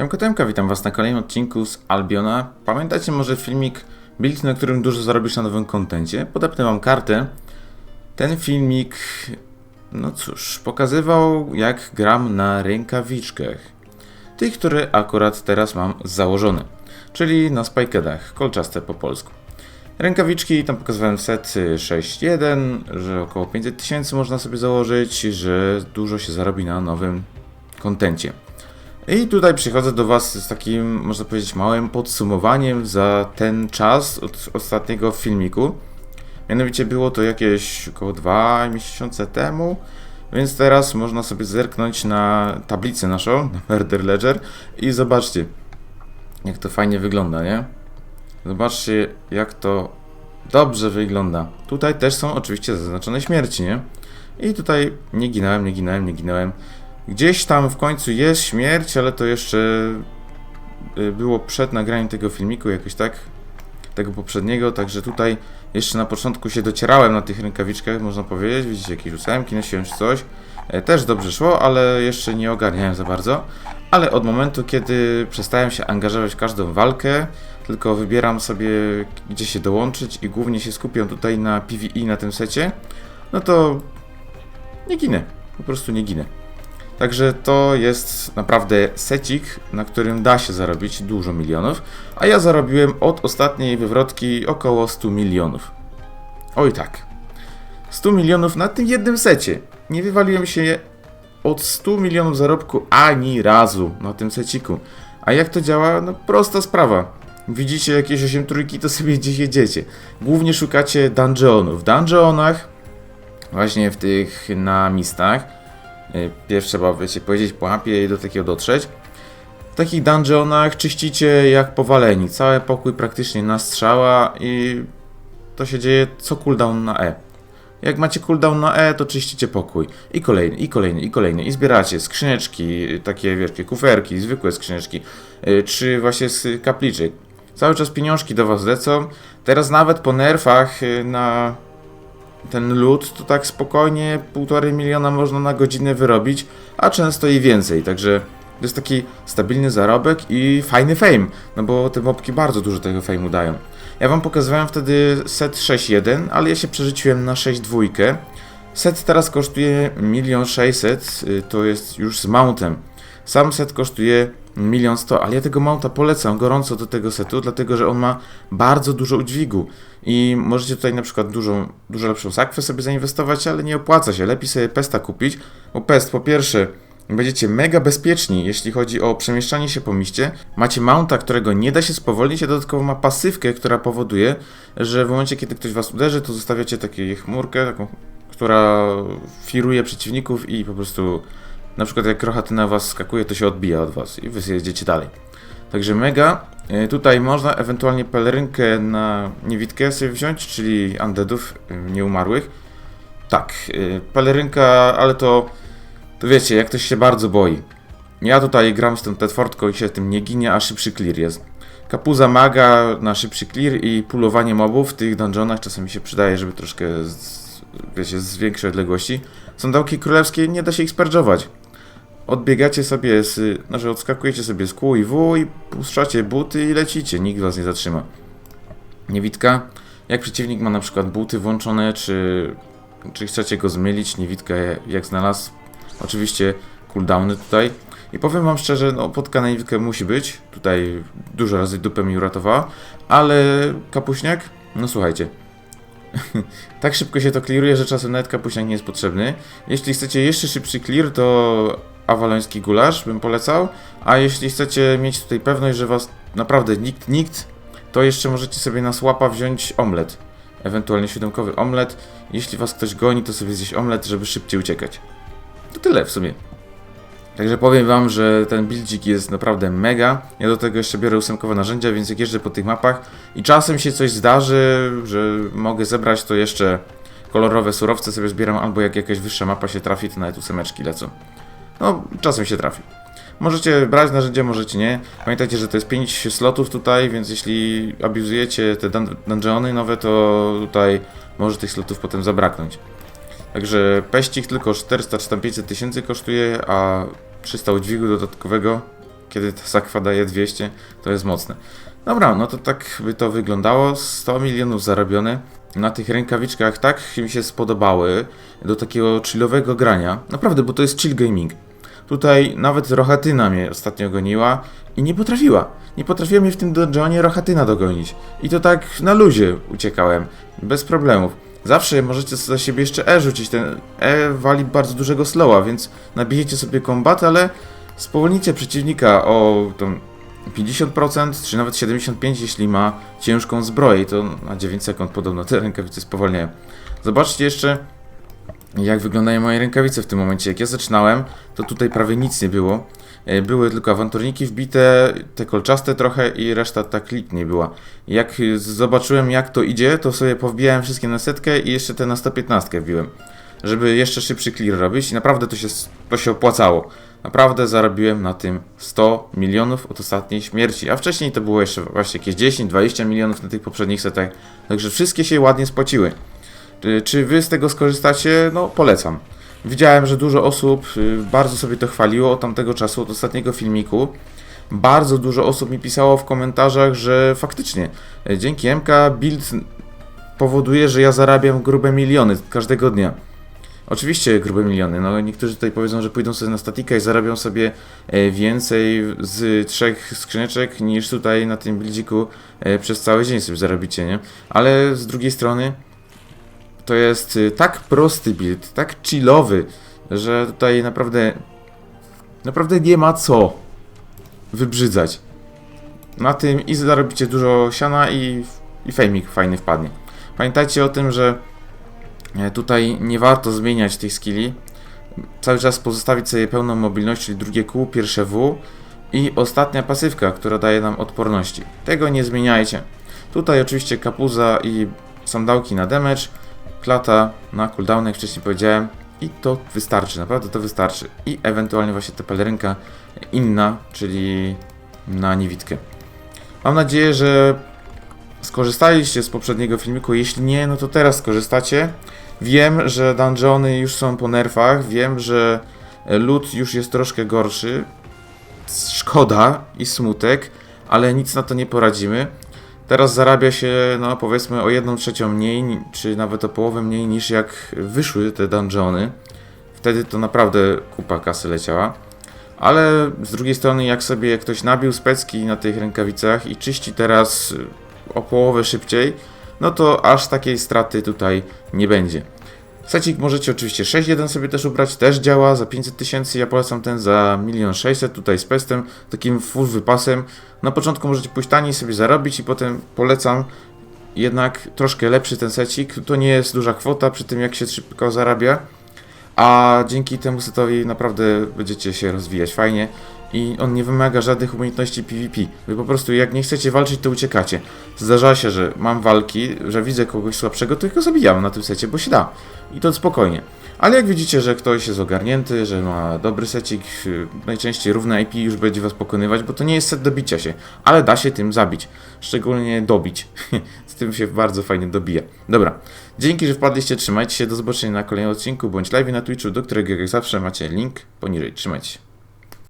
Siemka Temka, witam was na kolejnym odcinku z Albiona. Pamiętacie może filmik Build, na którym dużo zarobisz na nowym kontencie? Podepnę wam kartę. Ten filmik, no cóż, pokazywał jak gram na rękawiczkach. Tych, które akurat teraz mam założone. Czyli na spikedach, kolczaste po polsku. Rękawiczki, tam pokazywałem set 6.1, że około 500 tysięcy można sobie założyć, że dużo się zarobi na nowym kontencie. I tutaj przychodzę do Was z takim, można powiedzieć, małym podsumowaniem za ten czas od ostatniego filmiku. Mianowicie było to jakieś około 2 miesiące temu, więc teraz można sobie zerknąć na tablicę naszą, na Murder Ledger i zobaczcie, jak to fajnie wygląda, nie? Zobaczcie, jak to dobrze wygląda. Tutaj też są oczywiście zaznaczone śmierci, nie? I tutaj nie ginąłem, nie ginąłem, nie ginąłem. Gdzieś tam w końcu jest śmierć, ale to jeszcze y, było przed nagraniem tego filmiku, jakoś tak, tego poprzedniego, także tutaj jeszcze na początku się docierałem na tych rękawiczkach, można powiedzieć, widzicie jakieś ósemki, nosiłem czy coś, E, też dobrze szło, ale jeszcze nie ogarniałem za bardzo, ale od momentu, kiedy przestałem się angażować w każdą walkę, tylko wybieram sobie, gdzie się dołączyć i głównie się skupiam tutaj na PvE na tym secie, no to nie ginę, po prostu nie ginę. Także to jest naprawdę secik, na którym da się zarobić dużo milionów, a ja zarobiłem od ostatniej wywrotki około 100 milionów. Oj tak. 100 milionów na tym jednym secie. Nie wywaliłem się od 100 milionów zarobku ani razu na tym seciku. A jak to działa? No prosta sprawa. Widzicie jakieś 8 trójki, to sobie gdzieś jedziecie. Głównie szukacie dungeonów. W dungeonach, właśnie w tych na mistach, Pierw trzeba, wiecie, powiedzieć po mapie i do takiego dotrzeć. W takich dungeonach czyścicie jak powaleni. Cały pokój praktycznie na strzała i to się dzieje co cooldown na E. Jak macie cooldown na E, to czyścicie pokój. I kolejny, i kolejny, i kolejny. I zbieracie skrzyneczki, takie wielkie kuferki, zwykłe skrzyneczki, y, czy właśnie z kapliczek. Cały czas pieniążki do was lecą. Teraz nawet po nerfach y, na ten lód, to tak spokojnie półtorej miliona można na godzinę wyrobić, a często i więcej, także to jest taki stabilny zarobek i fajny fame, no bo te mopki bardzo dużo tego fame'u dają. Ja wam pokazywałem wtedy set 6.1, ale ja się przerzuciłem na 6.2. Set teraz kosztuje 1 600 000, to jest już z mountem. Sam set kosztuje 1 100 ale ja tego mounta polecam gorąco do tego setu, dlatego że on ma bardzo dużo udźwigu i możecie tutaj na przykład dużą, dużo lepszą sakwę sobie zainwestować, ale nie opłaca się, lepiej sobie pesta kupić, bo pest po pierwsze będziecie mega bezpieczni, jeśli chodzi o przemieszczanie się po mieście. Macie mounta, którego nie da się spowolnić, a dodatkowo ma pasywkę, która powoduje, że w momencie, kiedy ktoś was uderzy, to zostawiacie taką chmurkę, taką, która firuje przeciwników i po prostu na przykład jak krochaty na was skakuje, to się odbija od was i wy jedziecie dalej. Także mega. E, Tutaj można ewentualnie pelerynkę na niewidkę sobie wziąć, czyli undeadów e, nieumarłych. Tak, e, pelerynka, ale to, to wiecie, jak ktoś się bardzo boi. Ja tutaj gram z tą Tedfordką i się tym nie ginie, a szybszy clear jest. Kapuza maga na szybszy clear i pulowanie mobów w tych dungeonach czasami się przydaje, żeby troszkę, z, wiecie, z większej odległości. Sandałki królewskie nie da się ich sperdżować odbiegacie sobie z, znaczy odskakujecie sobie z kół i w i puszczacie buty i lecicie, nikt was nie zatrzyma. Niewidka, jak przeciwnik ma na przykład buty włączone, czy, czy chcecie go zmylić, niewidka jak znalazł, oczywiście cooldowny tutaj. I powiem wam szczerze, no podka na musi być, tutaj dużo razy dupę mi uratowała, ale kapuśniak, no słuchajcie, tak szybko się to clearuje, że czasem nawet kapuśniak nie jest potrzebny. Jeśli chcecie jeszcze szybszy clear, to awaloński gulasz bym polecał, a jeśli chcecie mieć tutaj pewność, że was naprawdę nikt, nikt, to jeszcze możecie sobie na słapa wziąć omlet. Ewentualnie siódemkowy omlet. Jeśli was ktoś goni, to sobie zjeść omlet, żeby szybciej uciekać. To tyle w sumie. Także powiem wam, że ten buildzik jest naprawdę mega. Ja do tego jeszcze biorę ósemkowe narzędzia, więc jak jeżdżę po tych mapach i czasem się coś zdarzy, że mogę zebrać, to jeszcze kolorowe surowce sobie zbieram, albo jak jakaś wyższa mapa się trafi, to nawet ósemeczki lecą. No, czasem się trafi. Możecie brać narzędzia, możecie nie. Pamiętajcie, że to jest 5 slotów tutaj, więc jeśli abuzujecie te dun dungeony nowe, to tutaj może tych slotów potem zabraknąć. Także peścik tylko 400 czy tam 500 tysięcy kosztuje, a 300 udźwigu dodatkowego kiedy ta sakwa daje 200, to jest mocne. Dobra, no to tak by to wyglądało. 100 milionów zarobione na tych rękawiczkach tak mi się spodobały do takiego chillowego grania. Naprawdę, bo to jest chill gaming. Tutaj nawet Rochatyna mnie ostatnio goniła i nie potrafiła. Nie potrafiła mnie w tym dungeonie Rochatyna dogonić. I to tak na luzie uciekałem, bez problemów. Zawsze możecie za siebie jeszcze E rzucić. Ten E wali bardzo dużego slowa, więc nabijecie sobie kombat, ale spowolnicie przeciwnika o tą 50% czy nawet 75% jeśli ma ciężką zbroję. I to na 9 sekund podobno te rękawice spowalniają. Zobaczcie jeszcze jak wyglądają moje rękawice w tym momencie. Jak ja zaczynałem, to tutaj prawie nic nie było. E, Były tylko awanturniki wbite, te kolczaste trochę i reszta ta klip nie była. Jak zobaczyłem jak to idzie, to sobie powbijałem wszystkie na setkę i jeszcze te na 115 wbiłem. Żeby jeszcze szybszy clear robić i naprawdę to się, to się opłacało. Naprawdę zarobiłem na tym 100 milionów od ostatniej śmierci, a wcześniej to było jeszcze właśnie jakieś 10-20 milionów na tych poprzednich setach. Także wszystkie się ładnie spłaciły. Czy- Czy wy z tego skorzystacie? No, polecam. Widziałem, że dużo osób y, bardzo sobie to chwaliło od tamtego czasu, od ostatniego filmiku. Bardzo dużo osób mi pisało w komentarzach, że faktycznie y, dzięki MK build powoduje, że ja zarabiam grube miliony każdego dnia. Oczywiście grube miliony. No, niektórzy tutaj powiedzą, że pójdą sobie na statika i zarabią sobie e, więcej z trzech skrzyneczek niż tutaj na tym buildziku e, przez cały dzień sobie zarobicie, nie? Ale z drugiej strony to jest y, tak prosty build, tak chillowy, że tutaj naprawdę naprawdę nie ma co wybrzydzać. Na tym i zarobicie dużo siana i, i fejmik fajny wpadnie. Pamiętajcie o tym, że e, tutaj nie warto zmieniać tych skilli. Cały czas pozostawić sobie pełną mobilność, czyli drugie kół, pierwsze W i ostatnia pasywka, która daje nam odporności. Tego nie zmieniajcie. Tutaj oczywiście kapuza i sandałki na damage, klata na cooldown, jak wcześniej powiedziałem. I to wystarczy, naprawdę to wystarczy. I ewentualnie właśnie ta pelerynka inna, czyli na niewidkę. Mam nadzieję, że skorzystaliście z poprzedniego filmiku. Jeśli nie, no to teraz skorzystacie. Wiem, że dungeony już są po nerfach, wiem, że loot już jest troszkę gorszy. Szkoda i smutek, ale nic na to nie poradzimy. Teraz zarabia się, no powiedzmy, o jedną trzecią mniej, ni- czy nawet o połowę mniej niż jak wyszły te dungeony. Wtedy to naprawdę kupa kasy leciała. Ale z drugiej strony, jak sobie ktoś nabił specki na tych rękawicach i czyści teraz o połowę szybciej, no to aż takiej straty tutaj nie będzie. Secik możecie oczywiście 6.1 sobie też ubrać, też działa za 500 tysięcy, ja polecam ten za 1 600 tutaj z pestem, takim full wypasem. Na początku możecie pójść taniej sobie zarobić i potem polecam jednak troszkę lepszy ten secik, to nie jest duża kwota przy tym jak się szybko zarabia, a dzięki temu setowi naprawdę będziecie się rozwijać fajnie i on nie wymaga żadnych umiejętności PvP. Wy po prostu jak nie chcecie walczyć, to uciekacie. Zdarza się, że mam walki, że widzę kogoś słabszego, to go zabijam na tym secie, bo się da. I to spokojnie. Ale jak widzicie, że ktoś jest ogarnięty, że ma dobry secik, najczęściej równe IP już będzie was pokonywać, bo to nie jest set do bicia się, ale da się tym zabić. Szczególnie dobić. Z tym się bardzo fajnie dobija. Dobra, dzięki, że wpadliście, trzymajcie się, do zobaczenia na kolejnym odcinku, bądź live na Twitchu, do którego jak zawsze macie link poniżej. Trzymajcie się.